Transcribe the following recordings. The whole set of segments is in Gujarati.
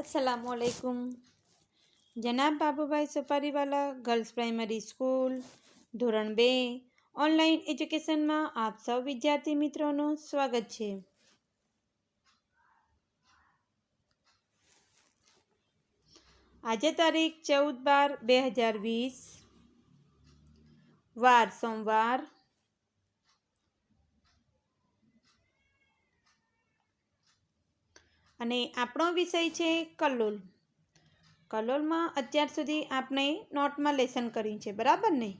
અસલામકુમ જનાબ Babubhai Supariwala girls primary school ધોરણ બે ઓનલાઈન એજ્યુકેશનમાં આપ સૌ વિદ્યાર્થી મિત્રોનું સ્વાગત છે. આજે તારીખ ચૌદ બાર બે હજાર વીસ, વાર સોમવાર અને આપણો વિષય છે કલોલ. કલોલમાં અત્યાર સુધી આપણે નોટમાં લેસન કર્યું છે, બરાબર ને?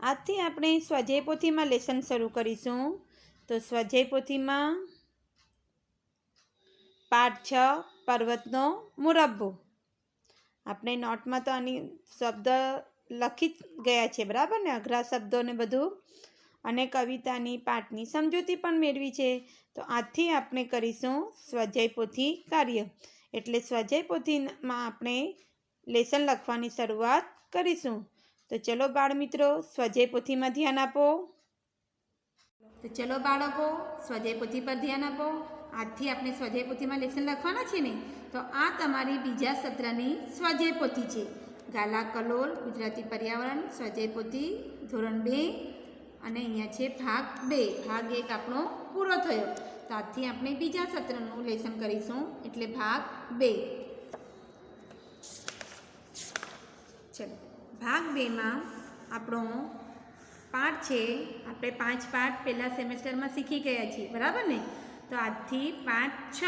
આજથી આપણે સ્વાધ્યાય પોથીમાં લેસન શરૂ કરીશું. તો સ્વાધ્યાય પોથીમાં પાઠ છ, પર્વતનો મુરબ્બો. આપણે નોટમાં તો આની શબ્દ લખી જ ગયા છે, બરાબર ને? અઘરા શબ્દોને બધું. અને કવિતાની પાઠની સમજૂતી પણ મેળવી છે. તો આજથી આપણે કરીશું સ્વજયપોથી પોથી કાર્ય. એટલે સ્વજય પોથીમાં આપણે લેસન લખવાની શરૂઆત કરીશું. તો ચલો બાળ મિત્રો સ્વાધ્યાય પોથીમાં ધ્યાન આપો. તો ચલો બાળકો સ્વજય પોથી પર ધ્યાન આપો. આજથી આપણે સ્વજય પોથીમાં લેસન લખવાના છે ને? તો આ તમારી બીજા સત્રની સ્વજય પોથી છે. ગાલા, કલોલ, ગુજરાતી પર્યાવરણ સ્વજય પોથી ધોરણ બે. અને અહીંયા છે ભાગ બે. ભાગ એક આપણો પૂરો થયો. તો આજથી આપણે બીજા સત્રનું લેસન કરીશું. એટલે ભાગ બે. ચલો. ભાગ બેમાં આપણો પાઠ છે. આપણે પાંચ પાઠ પહેલાં સેમેસ્ટરમાં શીખી ગયા છીએ. બરાબર ને? તો આજથી પાઠ છ.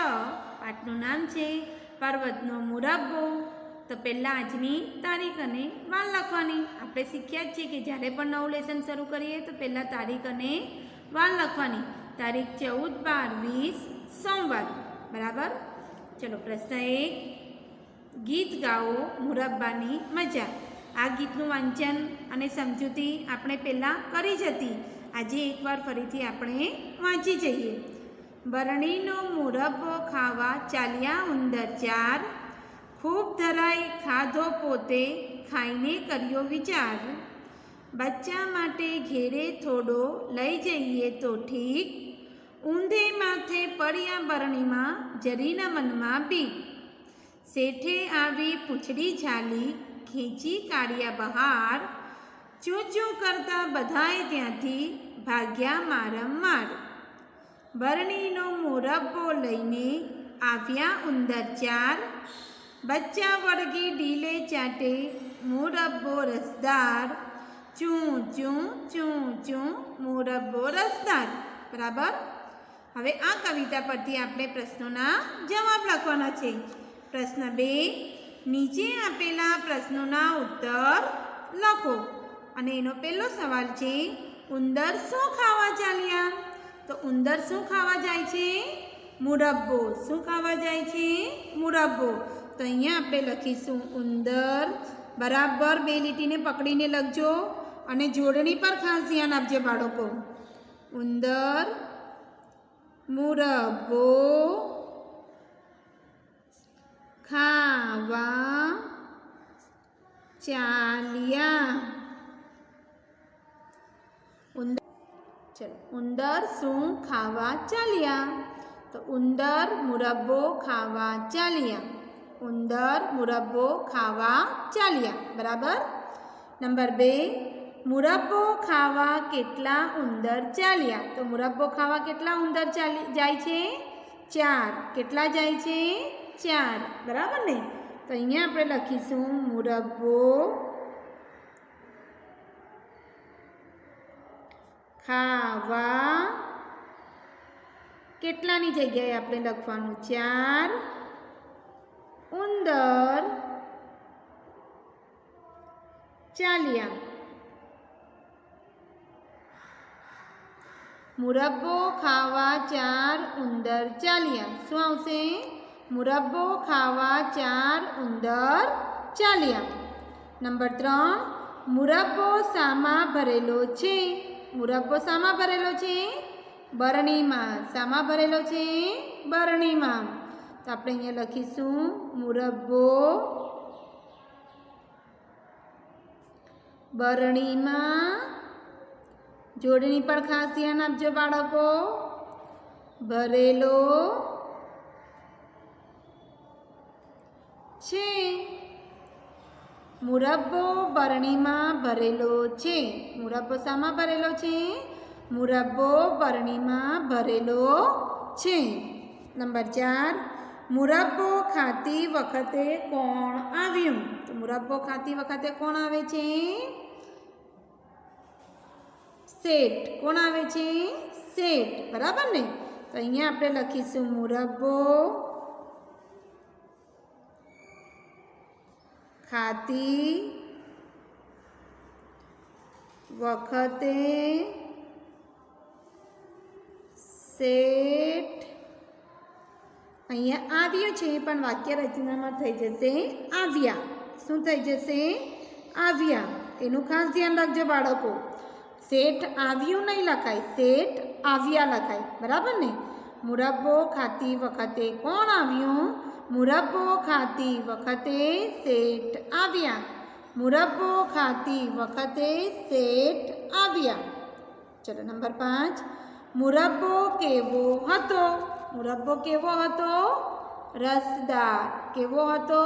પાઠનું નામ છે પર્વતનો મુરબ્બો. તો પહેલાં આજની તારીખ અને વાર લખવાની. આપણે શીખ્યા જ છીએ કે જ્યારે પણ નવું લેસન શરૂ કરીએ તો પહેલાં તારીખ અને વાર લખવાની. તારીખ ચૌદ, બાર, વીસ, સોમવાર. બરાબર? ચલો, પ્રશ્ન એક. ગીત ગાઓ મુરબ્બાની મજા. આ ગીતનું વાંચન અને સમજૂતી આપણે પહેલાં કરી જ હતી. આજે એકવાર ફરીથી આપણે વાંચી જઈએ. બરણીનો મુરબ્બો ખાવા ચાલ્યા ઉંદર ચાર. ખૂબ ધરાઈ ખાધો પોતે ખાઈને કર્યો વિચાર. બચ્ચા માટે ઘેરે થોડો લઈ જઈએ તો ઠીક. ઊંધે માથે પડ્યા બરણીમાં જરીના મનમાં બી શેઠે આવી પૂંછડી ઝાલી, ખેંચી કાઢ્યા બહાર. ચૂં ચૂં કરતા બધાએ ત્યાંથી ભાગ્યા મારમાર બરણીનો મુરબ્બો લઈને આવ્યા ઉંદર ચાર. બચ્ચા વળગી ઢીલે ચાટે મુરબ્બો રસદાર ચૂં ચૂં ચૂં ચૂં મુરબ્બો રસદાર બરાબર હવે આ કવિતા પરથી આપણે પ્રશ્નોના જવાબ લખવાના છે। પ્રશ્ન બે, નીચે આપેલા પ્રશ્નોના ઉત્તર લખો। અને એનો પહેલો સવાલ છે, ઉંદર શું ખાવા ચાલ્યા? તો ઉંદર શું ખાવા જાય છે? મુરબ્બો. શું ખાવા જાય છે? મુરબ્બો. તો અહીંયા આપણે લખીશું. ઉંદર, બરાબર, બે લીટીને પકડીને લખજો અને જોડણી પર ખાસ ધ્યાન આપજો બાળકો. ઉંદર મુરબ્બો ખાવા, ચાલ્યા. ઉંદર, ચલો. ઉંદર, શું? ખાવા, ચાલ્યા. તો ઉંદર મુરબ્બો ખાવા, ચાલ્યા. ઉંદર, મુરબ્બો, ખાવા, ચાલ્યા. બરાબર? નંબર બે, મુરબ્બો, ખાવા, કેટલા, ઉંદર, ચાલ્યા. તો મુરબ્બો, ખાવા, કેટલા, ઉંદર, ચાલી, જાય છે? ચાર. કેટલા જાય છે? ચાર. બરાબર ને? તો અહીંયા આપણે લખીશું મુરબ્બો, ખાવા, કેટલાની જગ્યાએ આપણે લખવાનું? ચાર. ઉંદર. ચાલ્યા. મુરબ્બો ખાવા ચાર, ઉંદર ચાલ્યા. શું આવશે? મુરબ્બો ખાવા ચાર, ઉંદર ચાલ્યા. નંબર ત્રણ, મુરબ્બો સામા ભરેલો છે. મુરબ્બો સામા ભરેલો છે? બરણીમાં. સામા ભરેલો છે? બરણીમાં. તો આપણે અહીંયા લખીશું મુરબ્બો બરણીમાં જોડણી પર ખાસ ધ્યાન આપજો બાળકો. ભરેલો છે. મુરબ્બો બરણીમાં ભરેલો છે. મુરબ્બો શામાં ભરેલો છે? મુરબ્બો બરણીમાં ભરેલો છે. નંબર ચાર. મુરબ્બો ખાતી વખતે કોણ આવ્યું? તો મુરબ્બો ખાતી વખતે કોણ આવે છે? શેઠ. કોણ આવે છે? શેઠ. બરાબર ને? તો અહીંયા આપણે લખીશું મુરબ્બો ખાતી વખતે શેઠ અહીંયા આવ્યું છે, પણ વાક્ય રચનામાં થઈ જશે, આવ્યા. શું થઈ જશે? આવ્યા. એનું ખાસ ધ્યાન રાખજો બાળકો. શેઠ આવ્યું નહીં લખાય. શેઠ આવ્યા લખાય. બરાબર ને? મુરબ્બો ખાતી વખતે કોણ આવ્યું? મુરબ્બો ખાતી વખતે શેઠ આવ્યા. મુરબ્બો ખાતી વખતે શેઠ આવ્યા. ચલો, નંબર પાંચ. મુરબ્બો કેવો હતો? મુરબ્બો કેવો હતો? રસદાર. કેવો હતો?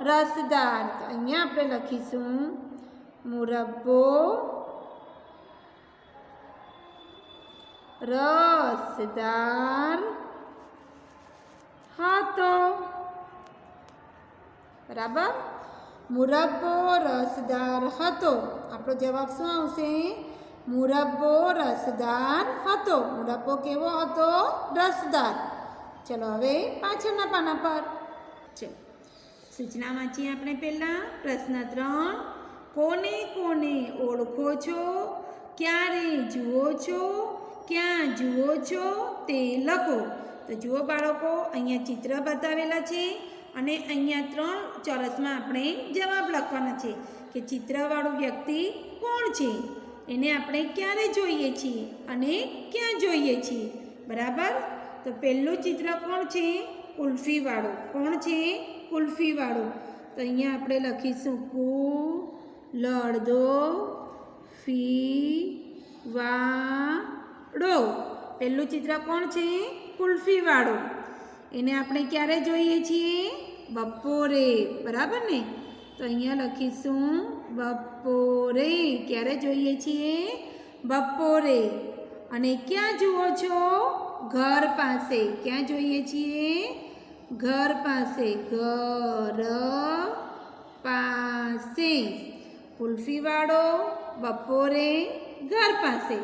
રસદાર. તો અહીંયા આપણે લખીશું, મુરબ્બો રસદાર હતો. બરાબર? મુરબ્બો રસદાર હતો. આપણો જવાબ શું આવશે? મુરબ્બો રસદાર હતો. મુરબ્બો કેવો હતો? રસદાર ચલો હવે પાછળના પાના પર. ચલો. સૂચના વાંચીએ આપણે પહેલાં. પ્રશ્ન ત્રણ. કોને કોને ઓળખો છો? ક્યારે જુઓ છો? ક્યાં જુઓ છો? તે લખો. તો જુઓ બાળકો, અહીંયા ચિત્ર બતાવેલા છે અને અહીંયા ત્રણ ચોરસમાં આપણે જવાબ લખવાના છે કે ચિત્રવાળું વ્યક્તિ કોણ છે? એને આપણે ક્યારે જોઈએ છીએ અને ક્યાં જોઈએ છીએ? બરાબર? તો પહેલું ચિત્ર કોણ છે? કુલ્ફીવાળું. કોણ છે? કુલ્ફીવાળું. તો અહીંયા આપણે લખીશું કુ લડદો ફી વાળો પહેલું ચિત્ર કોણ છે? કુલ્ફીવાળું. એને આપણે ક્યારે જોઈએ છીએ? બપોરે. બરાબર ને? તો અહીંયા લખીશું, બપોરે. ક્યારે જોઈએ છીએ? બપોરે. અને ક્યાં જુઓ છો? ઘર પાસે. ક્યાં જોઈએ છીએ? ઘર પાસે. ઘર પાસે. કુલ્ફીવાળો બપોરે, ઘર પાસે.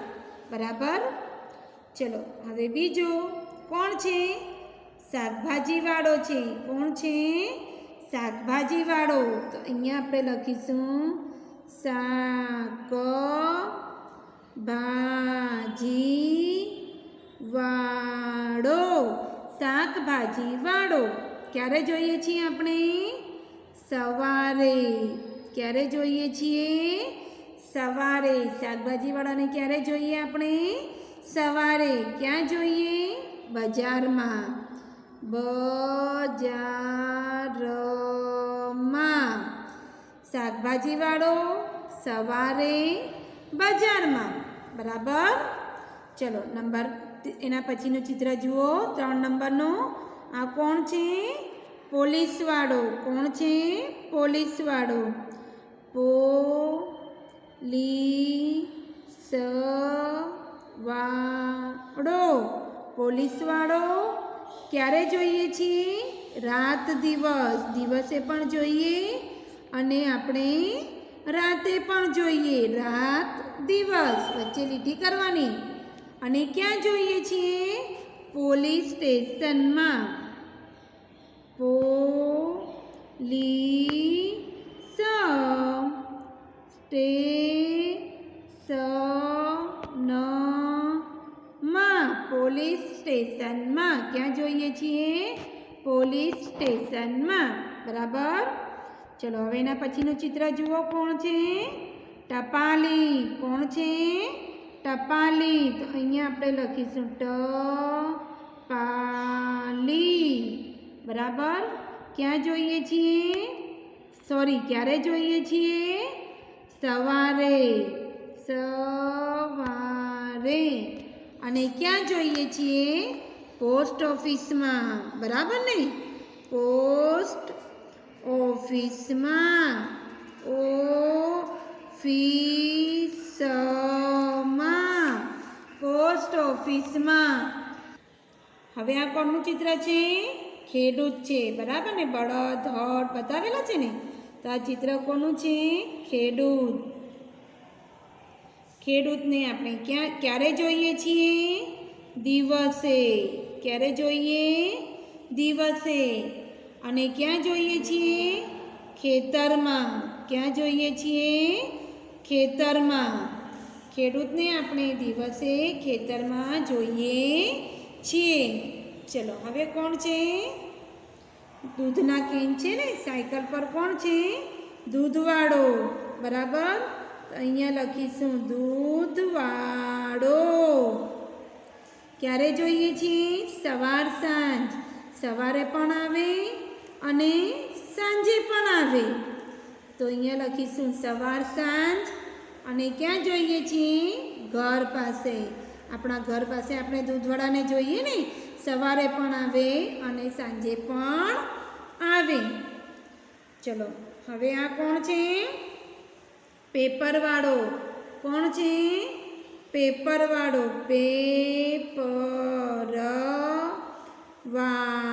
બરાબર? ચલો, હવે બીજો. કોણ છે? શાકભાજીવાળો છે. કોણ છે? શાકભાજીવાળો. તો અહીંયા આપણે લખીશું શાક ભાજી વાળો શાકભાજી વાળો ક્યારે જોઈએ છીએ આપણે? સવારે. ક્યારે જોઈએ છીએ? સવારે. શાકભાજીવાળાને ક્યારે જોઈએ આપણે? સવારે. ક્યાં જોઈએ? બજારમાં. બજારમાં શાકભાજીવાળો સવારે બજારમાં. બરાબર? ચલો, નંબર એના પછીનું ચિત્ર જુઓ. ત્રણ નંબરનું. આ કોણ છે? પોલીસવાળો. કોણ છે? પોલીસવાળો. પો લી સ વાળો પોલીસવાળો ક્યારે જોઈએ છીએ? રાત દિવસ. દિવસે પણ જોઈએ અને આપણે રાતે પણ જોઈએ. રાત દિવસ. વચ્ચે લીટી કરવાની. અને ક્યાં જોઈએ છીએ? પોલીસ સ્ટેશનમાં. પોલીસ સ્ટેશનમાં સ્ટેશનમાં બરાબર? ચલો, હવે એના પછીનું ચિત્ર જુઓ. કોણ છે? ટપાલી. કોણ છે? ટપાલી. તો અહીંયા આપણે લખીશું ટ પાલી બરાબર? ક્યાં જોઈએ છીએ? સોરી, ક્યારે જોઈએ છીએ? સવારે. સવારે. અને ક્યાં જોઈએ છીએ? પોસ્ટ ઓફિસમાં. બરાબર ને? પોસ્ટ ઓફિસમાં ઓફિસમાં, પોસ્ટ ઓફિસમાં. હવે આ કોણનું ચિત્ર છે? ખેડૂત છે. બરાબર ને? બળદ હળ બતાવેલા છે ને? તો આ ચિત્ર કોનું છે? ખેડૂત. ખેડૂતને આપણે ક્યાં, ક્યારે જોઈએ છીએ? દિવસે. ક્યારે જોઈએ? દિવસે. અને ક્યાં જોઈએ છીએ? ખેતરમાં. ક્યાં જોઈએ છીએ? ખેતરમાં. ખેડૂતને આપણે દિવસે ખેતરમાં જોઈએ છીએ. ચલો, હવે કોણ છે? દૂધના કેન છે ને? સાયકલ પર કોણ છે? દૂધવાળો. બરાબર? અહીંયા લખીશું, દૂધવાળો. ક્યારે જોઈએ છીએ? સવાર સાંજ. સવારે પણ આવે અને સાંજે પણ આવે. તો અહીંયા લખીશું સવાર સાંજ અને ક્યાં જોઈએ છીએ? ઘર પાસે. આપણા ઘર પાસે આપણે દૂધવાળાને જોઈએ ને? સવારે પણ આવે અને સાંજે પણ આવે. ચલો, હવે આ કોણ છે? પેપરવાળો. કોણ છે? પેપરવાળો. પેપર વાળો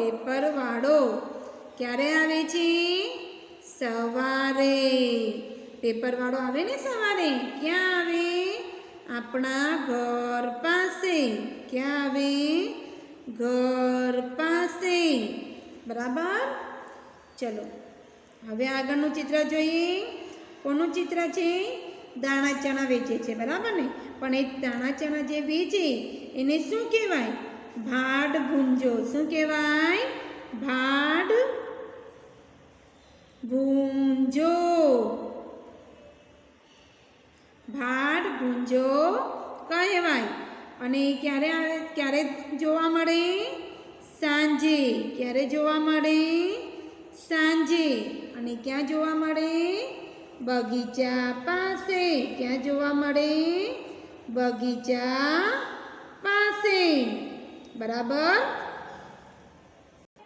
પેપરવાળો ક્યારે આવે છે? સવારે. પેપરવાળો આવે ને સવારે? ક્યાં આવે? આપણા ઘર પાસે. ક્યાં આવે? ઘર પાસે. બરાબર? ચલો, હવે આગળનું ચિત્ર જોઈએ. કોનું ચિત્ર છે? દાણા ચણા વેચે છે. બરાબર ને? પણ એ દાણા ચણા જે વેચે, એને શું કહેવાય? ભાડ ભૂંજો શું કહેવાય? ભાડ ભૂંજો ભાડ ભૂંજો કહેવાય. અને ક્યારે આવે? ક્યારે જોવા મળે? સાંજે. ક્યારે જોવા મળે? સાંજે. અને ક્યાં જોવા મળે? બગીચા પાસે. ક્યાં જોવા મળે? બગીચા પાસે. બરાબર?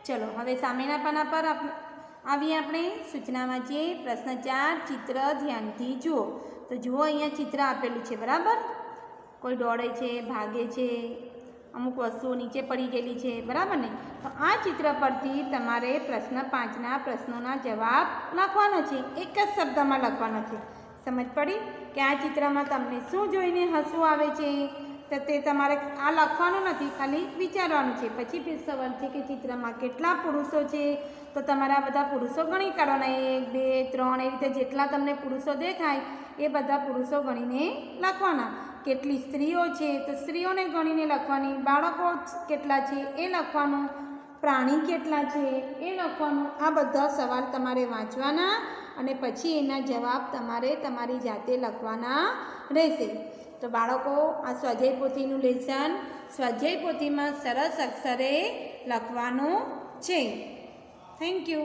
ચલો, હવે સામેના પાના પર આવીએ આપણે. સૂચનામાં જે પ્રશ્ન ચાર, ચિત્ર ધ્યાનથી જુઓ. તો જુઓ, અહીંયા ચિત્ર આપેલું છે, બરાબર? કોઈ દોડે છે, ભાગે છે, અમુક વસ્તુઓ નીચે પડી ગયેલી છે, બરાબર ને? તો આ ચિત્ર પરથી તમારે પ્રશ્ન પાંચના પ્રશ્નોના જવાબ લખવાનો છે. એક જ શબ્દમાં લખવાનો છે. સમજ પડી? કે આ ચિત્રમાં તમને શું જોઈને હસવું આવે છે? તો તે તમારે આ લખવાનું નથી, ખાલી વિચારવાનું છે. પછી સવાલ છે કે ચિત્રમાં કેટલા પુરુષો છે? તો તમારે બધા પુરુષો ગણી કાઢવાના. એક, બે, ત્રણ એ રીતે જેટલા તમને પુરુષો દેખાય, એ બધા પુરુષો ગણીને લખવાના. કેટલી સ્ત્રીઓ છે? તો સ્ત્રીઓને ગણીને લખવાની. બાળકો કેટલા છે? એ લખવાનું. પ્રાણી કેટલા છે? એ લખવાનું. આ બધા સવાલ તમારે વાંચવાના અને પછી એના જવાબ તમારે તમારી જાતે લખવાના રહેશે. તો બાળકો આ સ્વાધ્યાય પોથીનું લેસન સ્વાધ્યાય પોથીમાં સરસ અક્ષરે લખવાનું છે. Thank you